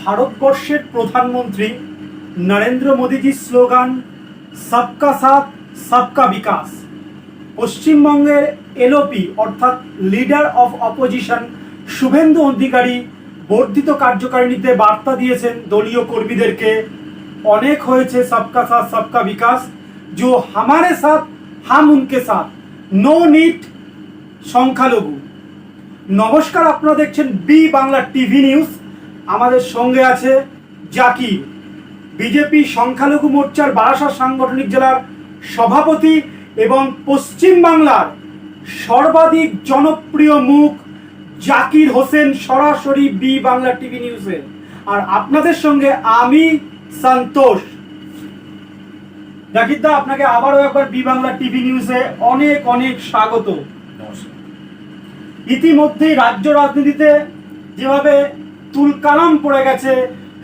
ভারতবর্ষের প্রধানমন্ত্রী নরেন্দ্র মোদীজির স্লোগান সবকা সাথ সবকা বিকাশ পশ্চিমবঙ্গের এলওপি অর্থাৎ leader of opposition Suvendu Adhikari বর্ধিত কার্যকারিণীতে বার্তা দিয়েছেন দলীয় কর্মীদেরকে অনেক হয়েছে সবকা সাথ সবকা বিকাশ जो हमारे साथ हम उनके साथ নো নিট সংখ্যালঘু নমস্কার আপনারা দেখছেন বি বাংলা টিভি নিউজ আমাদের সঙ্গে আছে জাকির বিজেপি সংখ্যালঘু মোর্চার বারাসাত সাংগঠনিক জেলার সভাপতি এবং পশ্চিম বাংলার সর্বাধিক জনপ্রিয় মুখ জাকির হোসেন সরাসরি বি বাংলা টিভি নিউজে আর আপনাদের সঙ্গে আমি সন্তোষ। জাকির দা আপনাকে আবারও একবার বি বাংলা টিভি নিউজে অনেক অনেক স্বাগত। ইতিমধ্যেই রাজ্য রাজনীতিতে যেভাবে তুলকালাম পড়ে গেছে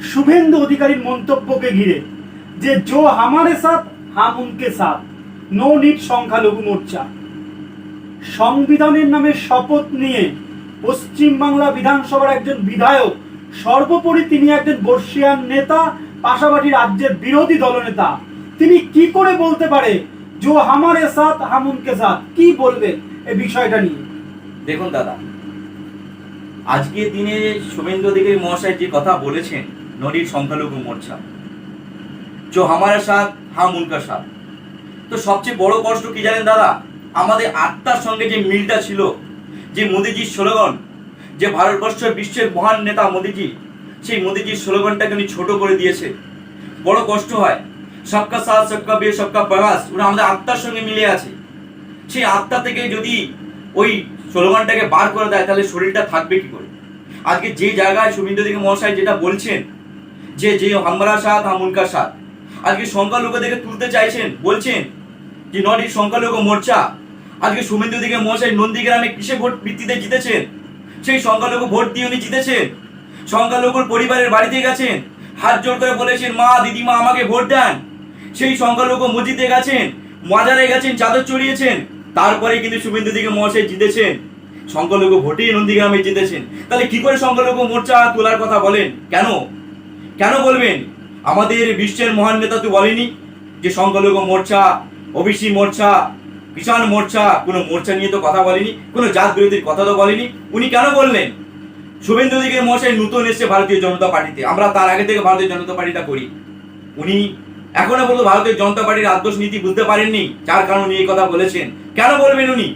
শুভেন্দু অধিকারীর মন্তব্যকে ঘিরে, যে জো হামারে সাথ হাম উনকে সাথ, নো নিট সংখ্যালঘু মোর্চা। সংবিধানের নামে শপথ নিয়ে পশ্চিমবাংলা বিধানসভার একজন বিধায়ক, সর্বোপরি তিনি একজন বর্ষিয়ান নেতা, পাশাপাশি রাজ্যের বিরোধী দলনেতা। তিনি কি করে বলতে পারে, জো হামারে সাথ হাম উনকে সাথ? কি বলবেন এই বিষয়টা নিয়ে? দেখুন দাদা আজকের দিনে শুভেন্দু অধিকারী মহাশয় যে কথা বলেছেন নদীর সংখ্যালঘু মোর্চা जो हमारे साथ हम उनका साथ তো সবচেয়ে বড় কষ্ট কি জানেন দাদা আমাদের আত্মার সঙ্গে যে মিলটা ছিল যে মোদিজির স্লোগান যে ভারতবর্ষের বিশ্বের মহান নেতা মোদিজি সেই মোদিজির স্লোগানটাকে উনি ছোট করে দিয়েছে বড় কষ্ট হয় সবকা সাথ সবকা বে সবকা প্রয়াস ওরা আমাদের আত্মার সঙ্গে মিলে আছে সেই আত্মা থেকে যদি ওই স্লোগানটাকে বার করে দেয়, তাহলে শরীরটা থাকবে কি করে? আজকে যে জায়গায় শুভেন্দু দিকে মহাশয় যেটা বলছেন, যে যে হামরা সাথ হাম উনকা সাথ আজকে সংখ্যালঘুদেরকে তুলতে চাইছেন, বলছেন যে, নট সংখ্যালঘু মোর্চা, আজকে শুভেন্দু দিকে মহাশয় নন্দীগ্রামে কিসে ভোট ভিত্তিতে জিতেছেন? সেই সংখ্যালঘু ভোট দিয়ে উনি জিতেছেন। সংখ্যালঘুর পরিবারের বাড়িতে গেছেন। হাত জোর করে বলেছেন, মা, দিদিমা, আমাকে ভোট দেন। সেই সংখ্যালঘু মসজিদে গেছেন, মাজারে গেছেন, চাদর চড়িয়েছেন। তারপরে কিন্তু শুভেন্দু দিকে মহাশয় জিতেছেন। সংখ্যালঘু ভোটে নন্দীগ্রামে জিতেছেন। তাহলে কি করে সংখ্যালঘু মোর্চা তোলার কথা বলেন? কেন? কেন বলবেন? আমাদের বিশ্বের মহান নেতা তো বলেনি যে সংখ্যালঘু মোর্চা, ওবিসি মোর্চা, কিষাণ মোর্চা, কোনো মোর্চা নিয়ে তো কথা বলেনি, কোনো জাত বিরোধীর কথা তো বলেনি। উনি কেন বললেন? শুভেন্দু দিকে মশাই নতুন এসছে ভারতীয় জনতা পার্টিতে। আমরা তার আগে থেকে ভারতীয় জনতা পার্টিটা করি। উনি এখনও বলতো ভারতীয় জনতা পার্টির আদর্শ নীতি বুঝতে পারেননি, যার কারণে উনি এই কথা বলেছেন। কেন বলবেন উনি?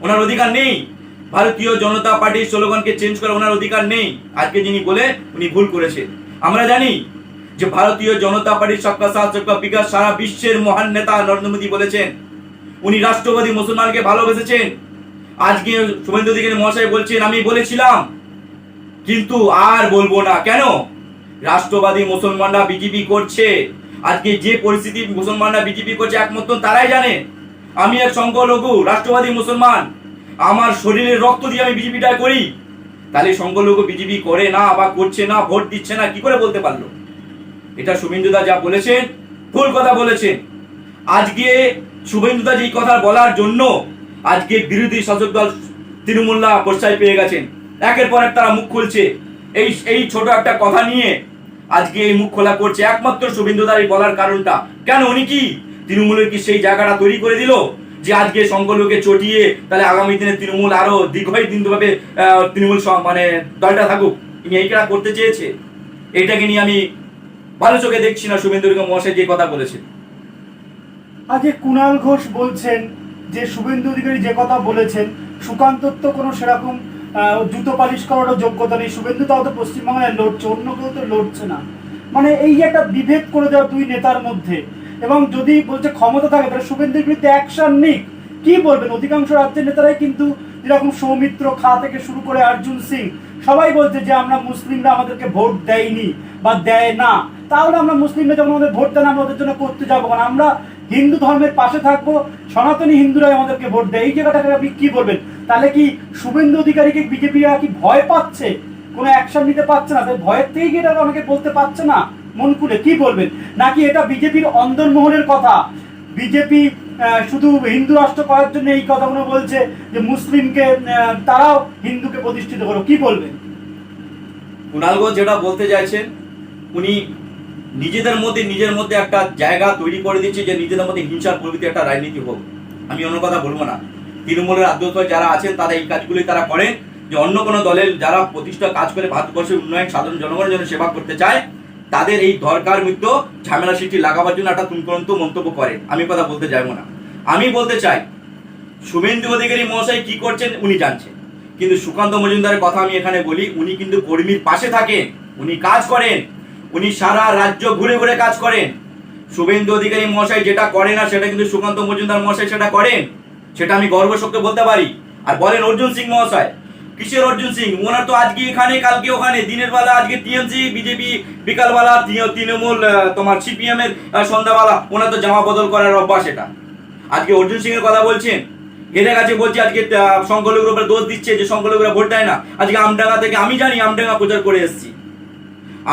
ওনার অধিকার নেই। ভারতীয় জনতা পার্টির স্লোগানকে চেঞ্জ করার ওনার অধিকার নেই। আজকে যিনি বলে উনি ভুল করেছেন। আমরা জানি যে ভারতীয় জনতা পার্টির সবকা সাথ, সবকা বিকাশ সারা বিশ্বের মহান নেতা নরেন্দ্র মোদী বলেছেন। উনি রাষ্ট্রবাদী মুসলমানকে ভালোবেসেছেন। আজকে শুভেন্দু অধিকারী মহাশয় বলছেন, আমি বলেছিলাম, কিন্তু আর বলব না। কেন? রাষ্ট্রবাদী মুসলমানরা বিজেপি করছে। আজকে যে পরিস্থিতি মুসলমানরা বিজেপি করছে একমাত্র তারাই জানে। আমি এক সংখ্যালঘু, রাষ্ট্রবাদী মুসলমান। আমার শরীরের রক্ত দিয়ে আমি বিজেপিটা করি। তাহলে সংখ্যালঘু বিজেপি করে না বা করছে না, ভোট দিচ্ছে না, কি করে বলতে পারল? এটা শুভেন্দুদা যা বলেছেন, ভুল কথা বলেছেন। আজকে শুভেন্দুদা যেই কথা বলার জন্য আজকে বিরোধী শাসক দল তৃণমূলরা প্রশ্রয় পেয়ে গেছেন। একের পর এক তারা মুখ খুলছে। এই এই ছোট একটা কথা নিয়ে আজকে এই মুখ খোলা করছে একমাত্র শুভেন্দুদার বলার কারণটা। কেন? উনি কি? তৃণমূলের কি সেই জায়গাটা তৈরি করে দিল? যে আজকে সংখ্যালঘুকে চটিয়ে তাহলে আগামী দিনে তৃণমূল আরও দীর্ঘই দিনভাবে তৃণমূল মানে দলটা থাকুক? ইনি এইটা করতে চেয়েছে। এইটাকে নিয়ে আমি ভালো চোখে দেখছি না শুভেন্দুর মহাশয় যে কথা বলেছে আজকে কুণাল ঘোষ বলছেন যে শুভেন্দু অধিকারী যে কথা বলেছেন, সুকান্তত্ব কোনো সেরকম জুতো পালিশ করারও যোগ্যতা নেই। শুভেন্দু তাও তো পশ্চিমবাংলায় লড়ছে, অন্য কেউ তো লড়ছে না। মানে এই একটা বিভেদ করে দেওয়া দুই নেতার মধ্যে। এবং যদি বলছে ক্ষমতা থাকে, তাহলে শুভেন্দুর বিরুদ্ধে অ্যাকশন নিক। কি বলবেন? অধিকাংশ রাজ্যের নেতারাই কিন্তু যেরকম সৌমিত্র খা থেকে শুরু করে অর্জুন সিং, সবাই বলছে যে আমরা মুসলিমরা আমাদেরকে ভোট দেয়নি বা দেয় না। তাহলে আমরা মুসলিমরা যখন আমাদের ভোট দেন, আমরা ওদের জন্য করতে যাব কারণ আমরা হিন্দু ধর্মের পাশে থাকব, সনাতনী হিন্দুরাই আমাদেরকে ভোট দেয়। এই জায়গাটাকে আপনি কি বলবেন? তাহলে কি শুভেন্দু অধিকারীকে বিজেপিরা কি ভয় পাচ্ছে? কোনো অ্যাকশন নিতে পারছে না। তাই ভয়ের থেকেই এটা অনেকে বলতে পারছে না? মন খুলে কি বলবেন? নাকি এটা বিজেপির অন্দরমহলের কথা? বিজেপি শুধু হিন্দু রাষ্ট্র করার জন্য এই কথাগুলো বলছে যে মুসলিমকে তারাও হিন্দুকে প্রতিষ্ঠিত করো। কি বলবেন? কুণাল ঘোষ যেটা বলতে চাইছেন, উনি নিজেদের মধ্যে, নিজের মধ্যে একটা জায়গা তৈরি করে দিচ্ছে যে নিজেদের মধ্যে হিংসার প্রভৃতি একটা রাজনীতি হোক। আমি অন্য কথা বলব না। তৃণমূলের আদ্যত যারা আছেন, তারা এই কাজগুলি তারা করেন। যে অন্য কোনো দলের যারা প্রতিষ্ঠা কাজ করে ভারতবর্ষের উন্নয়ন, সাধারণ জনগণের জন্য সেবা করতে চায়, তাদের এই দরকার মৃত্যু, ঝামেলা সৃষ্টি লাগাবার জন্য একটা তুমকরন্ত মন্তব্য করেন। আমি কথা বলতে চাইব না। আমি বলতে চাই, শুভেন্দু অধিকারী মহাশয় কি করছেন উনি জানছেন। কিন্তু সুকান্ত মজুমদারের কথা আমি এখানে বলি, উনি কিন্তু কর্মীর পাশে থাকেন, উনি কাজ করেন, উনি সারা রাজ্য ঘুরে ঘুরে কাজ করেন। শুভেন্দু অধিকারী মহাশয় যেটা করে না, সেটা কিন্তু সুকান্ত মজুমদার মহাশয় সেটা করেন। সেটা আমি গর্বসক্কে বলতে পারি। আর বলেন অর্জুন সিং মহাশয়, কিসের অর্জুন সিং? ওনার তো আজকে এখানে, কালকে ওখানে, দিনের বেলা আজকে টিএমসি, বিজেপি, বিকালবেলা তৃণমূল তোমার সিপিএম এর সন্ধ্যাবেলা ওনার তো জামা বদল করার অভ্যাস এটা। আজকে অর্জুন সিং এর কথা বলছেন হেরে গেছে বলছি আজকে সংখ্যালঘুর উপরে দোষ দিচ্ছে, যে সংখ্যালঘুরা ভোট দেয় না। আজকে আমডাঙ্গা থেকে আমি জানি আমডাঙ্গা প্রচার করে এসেছি।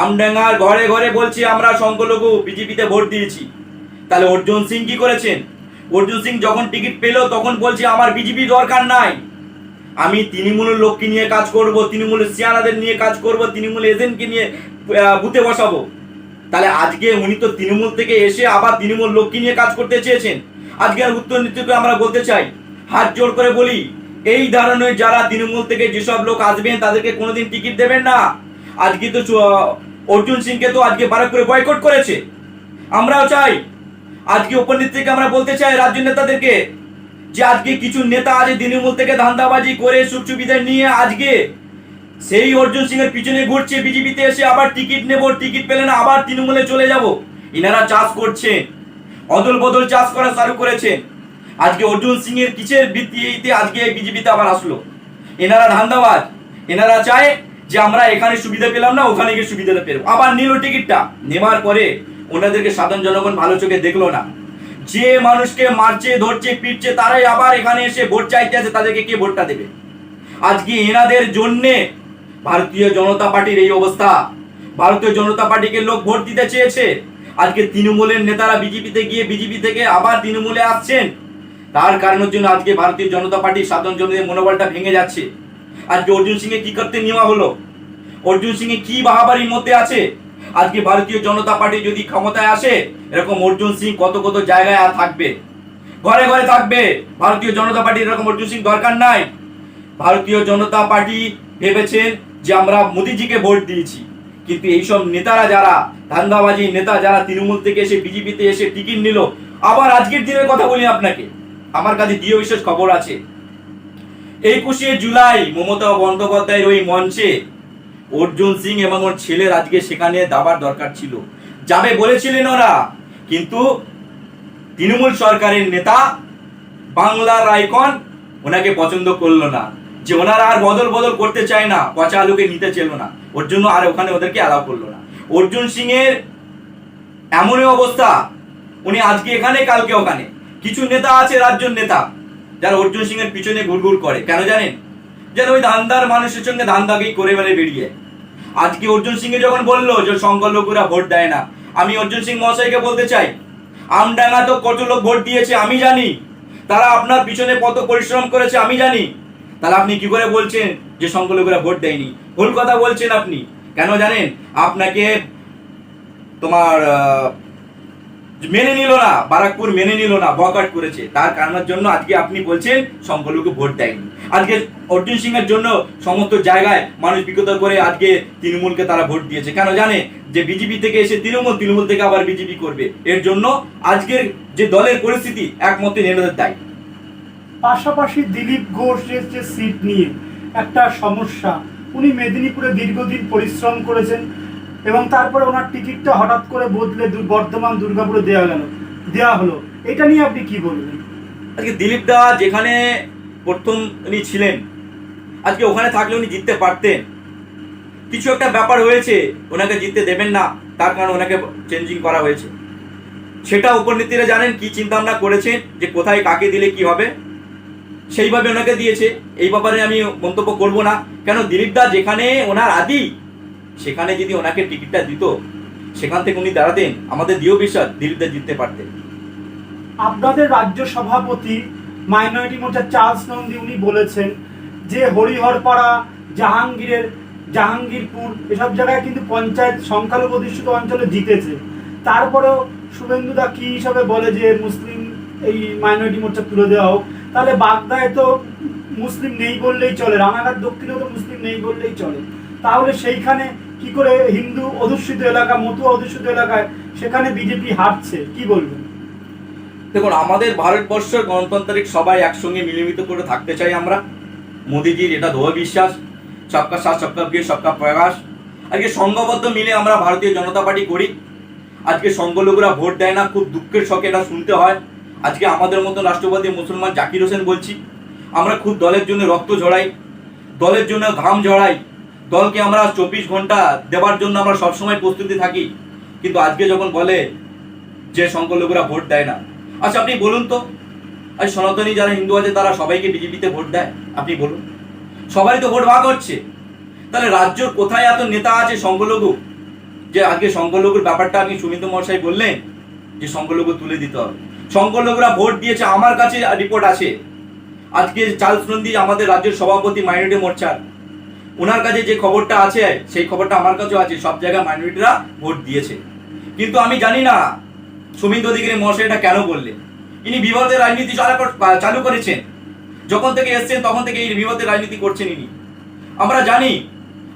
আমডাঙ্গার ঘরে ঘরে বলছি, আমরা সংখ্যালঘু বিজেপিতে ভোট দিয়েছি। তাহলে অর্জুন সিং কি করেছেন? অর্জুন সিং যখন টিকিট পেল, তখন বলছে, আমার বিজেপি দরকার নাই। আমি তৃণমূলের লোককে নিয়ে কাজ করব, তৃণমূলের সিয়ানাদের নিয়ে কাজ করব, তৃণমূলের এজেন্টকে নিয়ে বুথে বসাবো। তাহলে আজকে উনি তো তৃণমূল থেকে এসে আবার তৃণমূল লোককে নিয়ে কাজ করতে চেয়েছেন। আজকে আর উত্তর নীতিকে আমরা বলতে চাই, হাত জোর করে বলি, এই ধরনের যারা তৃণমূল থেকে যেসব লোক আসবেন, তাদেরকে কোনোদিন টিকিট দেবেন না। আজকে তো অর্জুন সিংকে তো আজকে বারাকপুরে বয়কট করেছে। আমরাও চাই আজকে উপনীত থেকে আমরা বলতে চাই রাজ্য নেতাদেরকে যে আজকে কিছু নেতা আছে তৃণমূল থেকে ধান্দাবাজি করে সুখ সুবিধা নিয়ে আজকে সেই অর্জুন সিং এর পিছনে ঘুরছে, বিজেপিতে এসে আবার টিকিট নেব, টিকিট পেলে না আবার তৃণমূলে চলে যাব। ইনারা চাষ করছেন অদল বদল চাষ করা চালু করেছেন। আজকে অর্জুন সিং এর কিসের ভিত্তিতে আজকে বিজেপিতে আবার আসলো? এনারা ধান্দাবাজ, এনারা চায় যে আমরা এখানে সুবিধা পেলাম না, ওখানে গিয়ে সুবিধাটা পেলাম আবার নিল টিকিটটা নেওয়ার পরে ওনাদেরকে সাধারণ জনগণ ভালো চোখে দেখল না। যে মানুষকে মারছে, ধরছে, পিটছে, তারাই আবার এখানে এসে ভোট চাইতে আছে তাদেরকে কে ভোটটা দেবে? আজকে এনাদের জন্যে ভারতীয় জনতা পার্টির এই অবস্থা। ভারতীয় জনতা পার্টিকে লোক ভোট দিতে চেয়েছে। আজকে তৃণমূলের নেতারা বিজেপিতে গিয়ে বিজেপি থেকে আবার তৃণমূলে আসছেন। তার কারণের জন্য আজকে ভারতীয় জনতা পার্টি সাধারণ জনদের মনোবলটা ভেঙে যাচ্ছে। আজকে অর্জুন সিং কি করতে নেওয়া হলো? অর্জুন সিং কি বাহাবারির মধ্যে আছে? আজকে ভারতীয় জনতা পার্টি যদি ক্ষমতায় আসে, এরকম অর্জুন সিং কত কত জায়গায় থাকবে? ঘরে ঘরে থাকবে। ভারতীয় জনতা পার্টি এরকম অর্জুন সিং দরকার নাই। ভারতীয় জনতা পার্টি ভেবেছেন যে আমরা মোদিজিকে ভোট দিয়েছি। কিন্তু এইসব নেতারা যারা, ধান্দাবাজি নেতা যারা তৃণমূল থেকে এসে বিজেপিতে এসে টিকিট নিল, আবার আজকের দিনের কথা বলি আপনাকে। আমার কাছে জিও বিশেষ খবর আছে। একুশে জুলাই মমতা বন্দ্যোপাধ্যায়ের ওই মঞ্চে অর্জুন সিং এবং ওর ছেলের আজকে সেখানে দাবার দরকার ছিল। যাবে বলেছিলেন ওরা, কিন্তু তৃণমূল সরকারের নেতা বাংলার আইকন ওনাকে পছন্দ করল না। যে ওনারা আর বদল বদল করতে চায় না, পচা আলুকে নিতে চেলো না। ওর জন্য আর ওখানে ওদেরকে অ্যালাউ করল না। অর্জুন সিং এর এমনই অবস্থা, উনি আজকে এখানে, কালকে ওখানে। কিছু নেতা আছে রাজ্যের নেতা, যারা অর্জুন সিং এর পিছনে ঘুরঘুর করে। কেন জানেন? যেন ওই ধান্দার মানুষের সঙ্গে ধান্দাকেই করে বেড়ে বেরিয়ে। আজকে অর্জুন সিং যখন বলল যে সংখ্যালঘুরা ভোট দেয় না, আমি অর্জুন সিং মহাশয়কে বলতে চাই, আমডাঙ্গা তো কত লোক ভোট দিয়েছে আমি জানি, তারা আপনার পিছনে কত পরিশ্রম করেছে আমি জানি, তাহলে আপনি কি করে বলছেন যে সংখ্যালঘুরা ভোট দেয়নি? ভুল কথা বলছেন আপনি। কেন জানেন? আপনাকে তোমার মেনে নিল না, বারাকপুর মেনে নিল না বকাট করেছে। তার কারণের জন্য আজকে আপনি বলছেন সংখ্যালঘু ভোট দেয়নি। আজকে অর্জুন সিং এর জন্য সমস্ত জায়গায় মানুষ বিগত করে আজকে তৃণমূলকে তারা ভোট দিয়েছে। কেন জানে? যে বিজেপি থেকে এসে তৃণমূল তৃণমূল থেকে আবার বিজেপি করবে। এর জন্য আজকের যে দলের পরিস্থিতি একমতে নেতাদের দায়ী। পাশাপাশি দিলীপ ঘোষের যে সিট নিয়ে একটা সমস্যা, উনি মেদিনীপুরে দীর্ঘদিন পরিশ্রম করেছেন। এবং তারপরে ওনার টিকিটটা হঠাৎ করে বদলে বর্ধমান দুর্গাপুরে দেওয়া গেল। দেওয়া হলো। এটা নিয়ে আপনি কি বলবেন? আজকে দিলীপ দা যেখানে প্রথম উনি ছিলেন, আজকে ওখানে থাকলে উনি জিততে পারতেন। কিছু একটা ব্যাপার হয়েছে, ওনাকে জিততে দেবেন না, তার কারণে ওনাকে চেঞ্জিং করা হয়েছে। সেটা উপনীতিরা জানেন, কি চিন্তা ভাবনা করেছেন, যে কোথায় কাকে দিলে কি হবে। সেইভাবে ওনাকে দিয়েছে। এই ব্যাপারে আমি মন্তব্য করব না। কেন দিলীপ দা যেখানে ওনার আদি সেখানে যদি ওনাকে টিকিটটা দিত, সেখান থেকে উনি দাঁড়াতেন, আমাদের দৃঢ় বিশ্বাস দিলীপ দা জিততে পারতেন। আপনাদের রাজ্য সভাপতি মাইনরিটি মোর্চার চার্লস নন্দী উনি বলেছেন যে হরিহরপাড়া, জাহাঙ্গীরের, জাহাঙ্গীরপুর, এসব জায়গায় কিন্তু পঞ্চায়েত সংখ্যালঘু অধিষ্ঠিত অঞ্চলে জিতেছে। তারপরেও শুভেন্দুদা কি হিসাবে বলে যে মুসলিম এই মাইনরিটি মোর্চা তুলে দেওয়া হোক, তাহলে বাগদায় তো মুসলিম নেই বললেই চলে, রানাঘাট দক্ষিণেও তো মুসলিম নেই বললেই চলে। তাহলে সেইখানে কি করে হিন্দু অধ্যুষিত এলাকা, মতুয়া অধ্যুষিত এলাকায় সেখানে বিজেপি হারছে? কি বলবেন? দেখুন, আমাদের ভারতবর্ষের গণতান্ত্রিক সবাই একসঙ্গে মিলিমিত করে থাকতে চাই আমরা। মোদিজির এটা দৃঢ় বিশ্বাস, সবকা সাথ, সবকা বিয়ে সবকা প্রয়াস। আজকে সংঘবদ্ধ মিলে আমরা ভারতীয় জনতা পার্টি করি। আজকে সংখ্যালঘুরা ভোট দেয় না, খুব দুঃখের শখে এটা শুনতে হয়। আজকে আমাদের মতো রাষ্ট্রপতি মুসলমান জাকির হোসেন বলছি, আমরা খুব দলের জন্য রক্ত ঝড়াই দলের জন্য ঘাম ঝরাই দলকে আমরা চব্বিশ ঘণ্টা দেওয়ার জন্য আমরা সবসময় প্রস্তুতি থাকি। কিন্তু আজকে যখন বলে যে সংখ্যালঘুরা ভোট দেয় না আচ্ছা আপনি বলুন তো, আজ সনাতনী যারা হিন্দু আছে তারা সবাইকে বিজেপিতে ভোট দেয়? আপনি বলুন। সবারই তো ভোট ভাগ হচ্ছে। তাহলে রাজ্যর কোথায় এত নেতা আছে সংখ্যালঘু? যে আজকে সংখ্যালঘুর ব্যাপারটা আপনি সুমিত মশাই বললেন যে সংখ্যালঘু তুলে দিতে হবে। সংখ্যালঘুরা ভোট দিয়েছে, আমার কাছে রিপোর্ট আছে। আজকে চার্লস নন্দী আমাদের রাজ্যের সভাপতি মাইনরিটি মোর্চার। ওনার কাছে যে খবরটা আছে, সেই খবরটা আমার কাছেও আছে। সব জায়গায় মাইনরিটিরা ভোট দিয়েছে। কিন্তু আমি জানি না সুমিত অধিকারী মহাশয় এটা কেন বললেন ইনি বিবাদের রাজনীতি চালা কর- চালু করেছেন। যখন থেকে এসছেন, তখন থেকে এই বিবাদের রাজনীতি করছেন ইনি। আমরা জানি,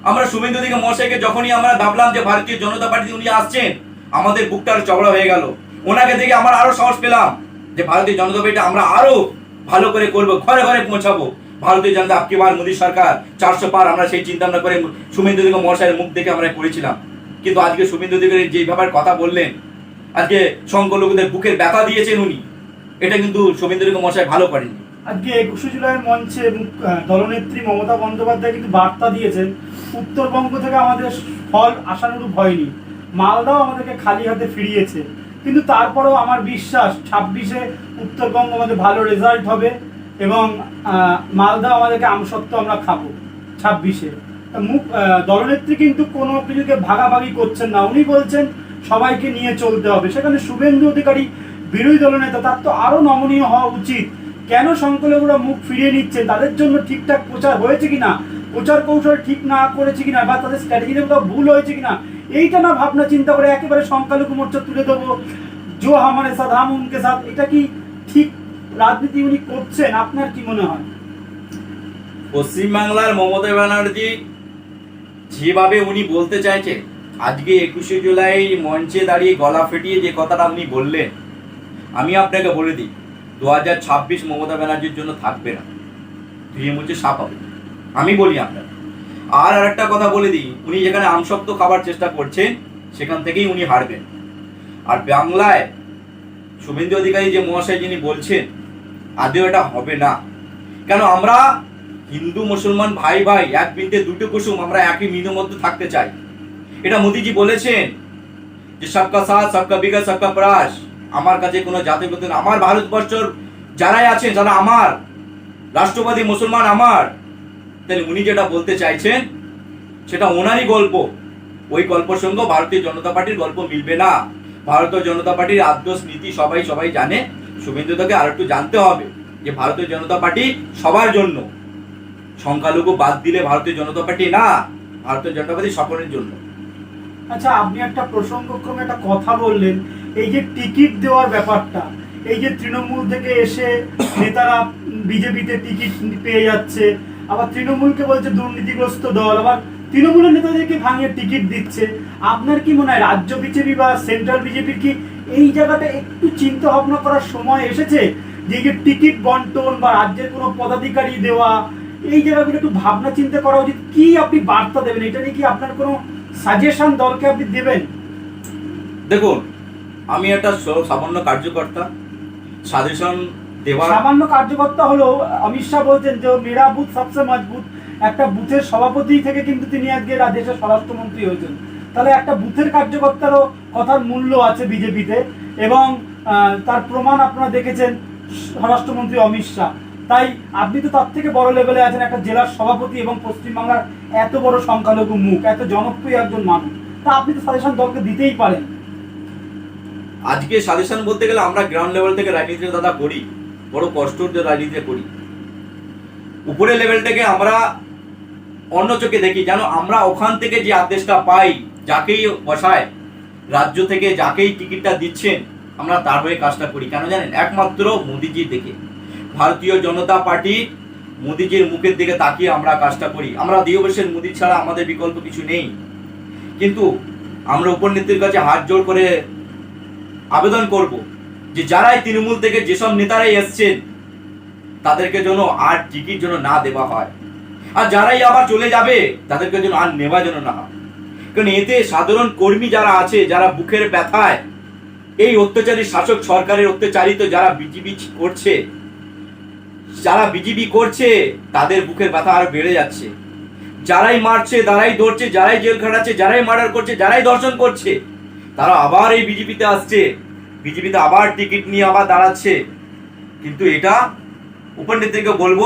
আমরা শুভেন্দু অধিকারী মহাশয়কে যখনই আমরা ভাবলাম যে ভারতীয় জনতা পার্টি উনি আসছেন, আমাদের বুকটা আরও চওড়া হয়ে গেল। ওনাকে দেখে আমরা আরও সাহস পেলাম যে ভারতীয় জনতা পার্টি আমরা আরও ভালো করে করব, ঘরে ঘরে পৌঁছাবো। ভারতীয় জনতা আপকি বার মোদী সরকার চারশো পার, আমরা সেই চিন্তা ভাবনা করে শুভেন্দু অধিকারী মহাশয়ের মুখ দেখে আমরা করেছিলাম। কিন্তু আজকে শুভেন্দু অধিকারী যে ব্যাপার কথা বললেন, আজকে সংখ্যালঘুদের বুকের ব্যথা দিয়েছেন উনি। এটা কিন্তু শুভেন্দু অধিকারী মহাশয় ভালো করেননি আজকে একুশে জুলাই মঞ্চে দলনেত্রী মমতা বন্দ্যোপাধ্যায় কিন্তু বার্তা দিয়েছেন, উত্তরবঙ্গ থেকে আমাদের ফল আশানুরূপ হয়নি মালদাও আমাদেরকে খালি হাতে ফিরিয়েছে। কিন্তু তারপরেও আমার বিশ্বাস, ছাব্বিশে উত্তরবঙ্গ আমাদের ভালো রেজাল্ট হবে। এবং মালদা আমাদেরকে আমসত্ত্ব আমরা খাব ছাব্বিশে। মুখ দলনেত্রী কিন্তু কোনো কিছুকে ভাগাভাগি করছেন না। উনি বলছেন সবাইকে নিয়ে চলতে হবে। সেখানে শুভেন্দু অধিকারী, বিরোধী দলনেতা তার তো আরও নমনীয় হওয়া উচিত। কেন সংখ্যালঘুরা মুখ ফিরিয়ে নিচ্ছে তাদের জন্য ঠিকঠাক প্রচার হয়েছে কিনা? প্রচার কৌশল ঠিক না করেছে কিনা? বা তাদের স্ট্র্যাটেজিতে কোথাও ভুল হয়েছে কিনা? এইটা না ভাবনা, চিন্তা করে একেবারে সংখ্যালঘু মোর্চা তুলে দেবো। জো হামারে সাথ হাম উনকে সাথ, এটা কি ঠিক রাজনীতি উনি করছেন, আপনার কি মনে হয়? পশ্চিমবাংলার মমতা ব্যানার্জি যেভাবে উনি বলতে চাইছেন আজকে একুশে জুলাই মঞ্চে দাঁড়িয়ে গলা ফেটিয়ে যে কথাটা উনি বললেন, আমি আপনাকে বলে দিই, দু হাজার ছাব্বিশ মমতা ব্যানার্জির জন্য থাকবে না। ধুয়ে মুছে সাপ হবে। আমি বলি আপনাকে। আর আরেকটা কথা বলে দিই, উনি যেখানে আমসক্ত খাবার চেষ্টা করছেন, সেখান থেকেই উনি হারবেন। আর বাংলায় শুভেন্দু অধিকারী যে মহাশয় যিনি বলছেন আদেও এটা হবে না। কেন আমরা হিন্দু, মুসলমান, ভাই ভাই, এক বৃন্তে দুটো কুসুম আমরা একই মিনের মধ্যে থাকতে চাই। এটা মোদিজি বলেছেন যে সবকা সাথ, সবকা বিকাশ, সবকা প্রয়াস। আমার কাছে কোনো জাতি না। আমার ভারতবর্ষর যারাই আছেন, যারা আমার, রাষ্ট্রবাদী মুসলমান আমার, তাহলে উনি যেটা বলতে চাইছেন, সেটা ওনারই গল্প। ওই গল্পের সঙ্গে ভারতীয় জনতা পার্টির গল্প মিলবে না। ভারতীয় জনতা পার্টির আদর্শ নীতি সবাই সবাই জানে। শুভেন্দুদাকে আর একটু জানতে হবে যে ভারতীয় জনতা পার্টি সবার জন্য। সংখ্যালঘু বাদ দিলে ভারতীয় জনতা পার্টি না, ভারতীয় জনতা পার্টি সকলের জন্য। আচ্ছা আপনি একটা প্রসঙ্গক্রমে একটা কথা বললেন, এই যে টিকিট দেওয়ার ব্যাপারটা, এই যে তৃণমূল থেকে এসে নেতারা বিজেপিতে টিকিট পেয়ে যাচ্ছে, আবার তৃণমূলকে বলছে দুর্নীতিগ্রস্ত দল, আবার তৃণমূলের নেতাদেরকে ভাঙিয়ে টিকিট দিচ্ছে। আপনার কি মনে হয়, রাজ্য বিজেপি বা সেন্ট্রাল বিজেপির কি এই জায়গাটা একটু চিন্তা ভাবনা করার সময় এসেছে যে টিকিট বন্টন বা রাজ্যের কোনো পদাধিকারী দেওয়া এই জায়গাগুলো একটু ভাবনা চিন্তা করা উচিত। কি আপনি বার্তা দেবেন? এটা নিয়ে কি আপনার কোনো সাজেশন দলকে আপনি দেবেন? দেখুন আমি একটা সামান্য কার্যকর্তা। সাজেশন দেওয়া সামান্য কার্যকর্তা হলো অমিত শাহ বলছেন যে মেরা বুথ সবচেয়ে মজবুত। একটা বুথের সভাপতি থেকে কিন্তু তিনি আজকে রা- দেশের স্বরাষ্ট্রমন্ত্রী হয়েছেন। তাহলে একটা বুথের কার্যকর্তারও কথার মূল্য আছে বিজেপিতে এবং তার প্রমাণ আপনারা দেখেছেন স্বরাষ্ট্রমন্ত্রী অমিত শাহ। তাই আপনি তো তার থেকে বড় লেভেলে আছেন, একটা জেলার সভাপতি এবং পশ্চিমবাংলার এত বড় সংখ্যালঘু মুখ, এত জনপ্রিয় একজন মানুষ। তা আপনি তো সাজেশন দলকে দিতেই পারেন। আজকে সাজেশন বলতে গেলে আমরা গ্রাউন্ড লেভেল থেকে রাজনীতি দাদা করি, বড় কষ্ট রাজনীতি করি। উপরের লেভেল থেকে আমরা অন্য চোখে দেখি, যেন আমরা ওখান থেকে যে আদেশটা পাই যাকেই বসায় রাজ্য থেকে যাকেই টিকিটটা দিচ্ছেন, আমরা তার হয়ে কাজটা করি। কেন জানেন? একমাত্র মোদিজি দেখে ভারতীয় জনতা পার্টি মোদিজির মুখের দিকে তাকিয়ে আমরা কাজটা করি। আমরা দিবসের মোদি ছাড়া আমাদের বিকল্প কিছু নেই। কিন্তু আমরা উপনেত্রীর কাছে হাত জোর করে আবেদন করব যে যারাই তৃণমূল থেকে যেসব নেতারাই এসছেন, তাদেরকে যেন আর টিকিট যেন না দেওয়া হয়। আর যারাই আবার চলে যাবে, তাদেরকে যেন আর নেওয়া যেন না হয়। কারণ এতে সাধারণ কর্মী যারা আছে, যারা বুকের ব্যথায়, এই অত্যাচারী শাসক সরকারের অত্যাচারিত যারা বিজেপি করছে, যারা বিজেপি করছে, তাদের বুকের ব্যথা আরও বেড়ে যাচ্ছে। যারাই মারছে যারাই ধরছে, যারাই জেল খাটাচ্ছে, যারাই মার্ডার করছে, যারাই দর্শন করছে, তারা আবার এই বিজেপিতে আসছে। বিজেপিতে আবার টিকিট নিয়ে আবার দাঁড়াচ্ছে। কিন্তু এটা উপনেত্রীকে বলব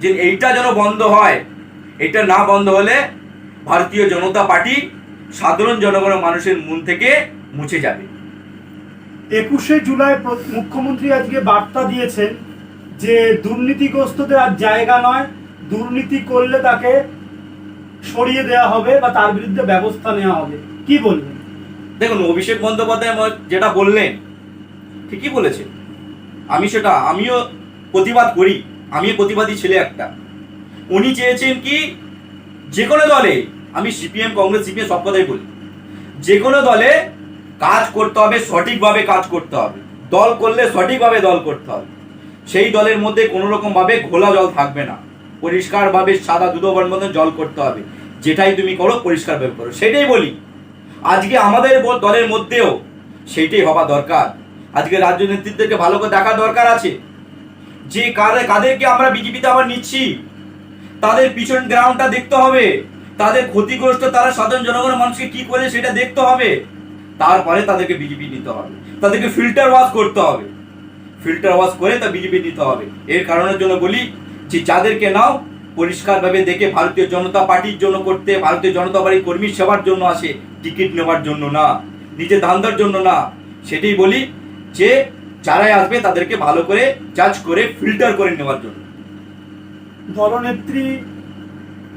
যে এইটা যেন বন্ধ হয় এটা না বন্ধ হলে ভারতীয় জনতা পার্টি সাধারণ জনগণের মানুষের মন থেকে মুছে যাবে। একুশে জুলাই মুখ্যমন্ত্রী আজকে বার্তা দিয়েছেন যে দুর্নীতিগ্রস্তদের আর জায়গা নয় দুর্নীতি করলে তাকে সরিয়ে দেওয়া হবে বা তার বিরুদ্ধে ব্যবস্থা নেওয়া হবে। কি বলবেন? দেখুন অভিষেক বন্দ্যোপাধ্যায় যেটা বললেন ঠিকই বলেছে আমি সেটা আমিও প্রতিবাদ করি। আমিও প্রতিবাদী ছেলে একটা। উনি চেয়েছেন কি যে কোনো দলে আমি সিপিএম কংগ্রেস সিপিএম সব কথাই বলি। যে কোনো দলে কাজ করতে হবে, সঠিকভাবে কাজ করতে হবে। দল করলে সঠিকভাবে দল করতে হবে। সেই দলের মধ্যে কোনো রকম ভাবে ঘোলা জল থাকবে না। পরিষ্কারভাবে সাদা দুধোবার মতন জল করতে হবে। যেটাই তুমি করো পরিষ্কারভাবে করো। সেটাই বলি। আজকে আমাদের দলের মধ্যেও সেইটাই হওয়া দরকার। আজকে রাজ্য নেতৃত্বকে ভালো করে দেখা দরকার আছে। যে কাদেরকে আমরা বিজেপিতে আবার নিচ্ছি? তাদের পিছন গ্রাউন্ডটা দেখতে হবে। তাদের ক্ষতিগ্রস্ত, তারা সাধারণ জনগণের মানুষকে কি করে সেটা দেখতে হবে। তারপরে তাদেরকে বিজেপি নিতে হবে। তাদেরকে ফিল্টার ওয়াশ করতে হবে। ফিল্টার ওয়াশ করে তা বিজেপি নিতে হবে। এর কারণের জন্য বলি যে, যাদেরকে নাও পরিষ্কারভাবে দেখে ভারতীয় জনতা পার্টির জন্য করতে, ভারতীয় জনতা পার্টির কর্মী সেবার জন্য আসে টিকিট নেওয়ার জন্য না, নিজের ধান্দার জন্য না। সেটাই বলি যে, যারাই আসবে তাদেরকে ভালো করে জাজ করে ফিল্টার করে নেওয়ার জন্য। দলনেত্রী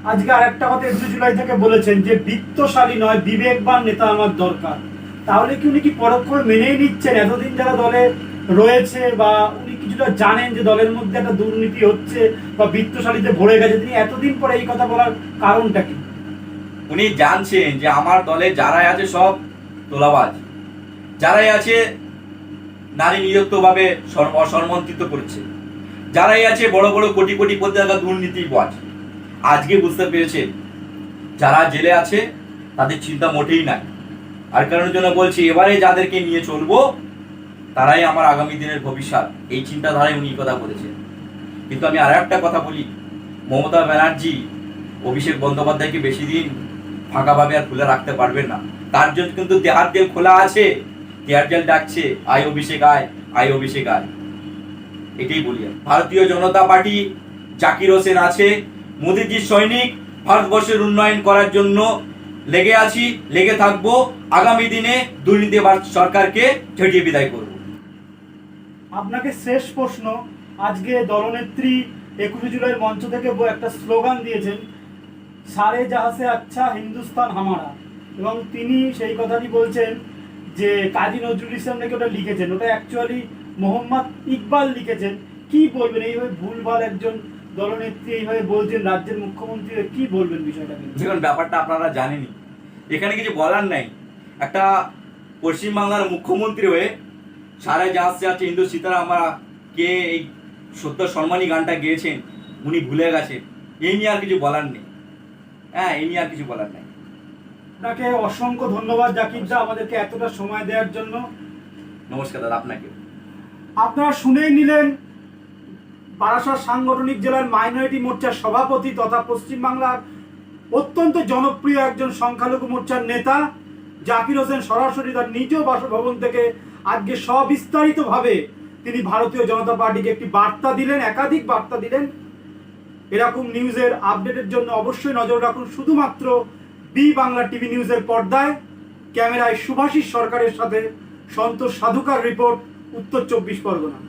আজকে আর একটা কথা একুশে জুলাই থেকে বলেছেন যে বিত্তশালী নয়, বিবেকবান নেতা আমার দরকার। তাহলে কি উনি কি পরোক্ষভাবে মেনেই নিচ্ছেন? এতদিন যারা দলে রয়েছে বা উনি কিছুটা জানেন যে দলের মধ্যে একটা দুর্নীতি হচ্ছে বা বিত্তশালীতে ভরে গেছে, তিনি এতদিন পরে এই কথা বলার কারণটা কি? উনি জানছেন যে আমার দলে যারাই আছে সব তোলাবাজ। যারাই আছে নারী নিযুক্তভাবে সর- অসম্মানিত করছে। যারাই আছে বড় বড় কোটি কোটি পতি টাকা দুর্নীতিবাজ আজকে বুঝতে পেরেছেন, যারা জেলে আছে, তাদের চিন্তা মোটেই নাই। আর কারণের জন্য বলছি, এবারে যাদেরকে নিয়ে চলবো, তারাই আমার আগামী দিনের ভবিষ্যৎ। এই চিন্তাধারায় উনি কথা বলেছেন। কিন্তু আমি আর একটা কথা বলি, মমতা ব্যানার্জি, অভিষেক বন্দ্যোপাধ্যায়কে বেশি দিন ফাঁকাভাবে আর খুলে রাখতে পারবেন না। তার জন্য কিন্তু দেহার জেল খোলা আছে দেহার জেল ডাকছে, আয় অভিষেক আয় আয় অভিষেক আয়। এটাই বলি। ভারতীয় জনতা পার্টি জাকির হোসেন আছে মোদিজির সৈনিক ভারতবর্ষের উন্নয়ন করার জন্য লেগে আছি, লেগে থাকব। আগামী দিনে দুর্নীতিবাজ সরকারকে ঝেঁটিয়ে বিদায় করব। আপনাকে শেষ প্রশ্ন, আজকে দলনেত্রী একুশে জুলাইয়ের মঞ্চ থেকে একটা স্লোগান দিয়েছেন, সারে জাহাসে আচ্ছা হিন্দুস্তান হামারা। এবং তিনি সেই কথাটি বলছেন যে কাজী নজরুল ইসলাম নাকি ওটা লিখেছেন। ওটা অ্যাকচুয়ালি মোহাম্মদ ইকবাল লিখেছেন। কি বলবেন? এইভাবে ভুলভাল একজন দলনেত্রী এইভাবে বলছেন রাজ্যের মুখ্যমন্ত্রী কি বলবেন বিষয়টাকে দেখুন ব্যাপারটা আপনারা জানেনই। এখানে কিছু বলার নাই। একটা পশ্চিমবাংলার মুখ্যমন্ত্রী হয়ে সারা জাহাজ আছে হিন্দু সীতারা আমরা কে এই সত্য সম্মানী গানটা গেয়েছেন উনি ভুলে গেছেন এই নিয়ে আর কিছু বলার নেই। হ্যাঁ এই নিয়ে আর কিছু বলার নেই। আপনাকে অসংখ্য ধন্যবাদ জাকির দা আমাদেরকে এতটা সময় দেওয়ার জন্য। নমস্কার দাদা আপনাকে আপনারা শুনেই নিলেন বারাসাত সাংগঠনিক জেলার মাইনরিটি মোর্চার সভাপতি তথা পশ্চিমবাংলার অত্যন্ত জনপ্রিয় একজন সংখ্যালঘু মোর্চার নেতা জাকির হোসেন সরাসরি তার নিজ বাসভবন থেকে আজকে সবিস্তারিতভাবে তিনি ভারতীয় জনতা পার্টিকে একটি বার্তা দিলেন, একাধিক বার্তা দিলেন। এরকম নিউজের আপডেটের জন্য অবশ্যই নজর রাখুন শুধুমাত্র বি বাংলা টিভি নিউজের পর্দায়। ক্যামেরায় সুভাষিস সরকারের সাথে সন্তোষ সাধুকার রিপোর্ট, উত্তর চব্বিশ পরগনা।